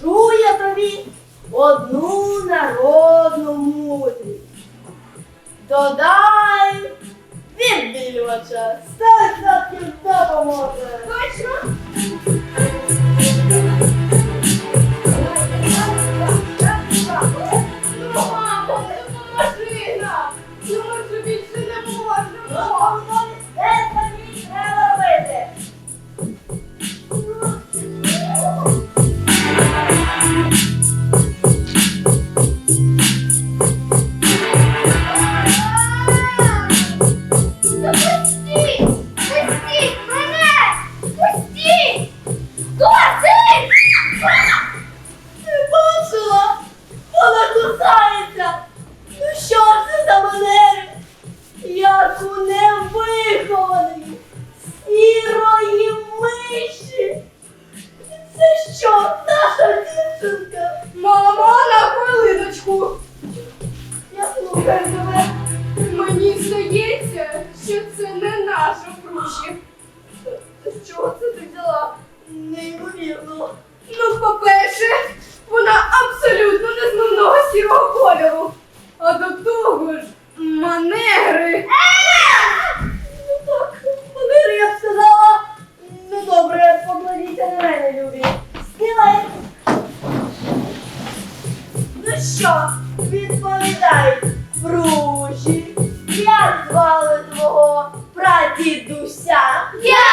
Скажу я тобі одну народну мудрість. Додай відбілювача, сто відсотків допоможе. Я. Мені здається, що це не наша Фруші. З чого це ти взяла? Неймовірно. Ну, по-перше, вона абсолютно не незмінного сірого кольору. А до того ж, манери. Ну так, манери, я б сказала. Ну добре, покладіться на мене, любі. Стілай. Ну що, відповідай, Фруші, як звали твого прадідуся? Як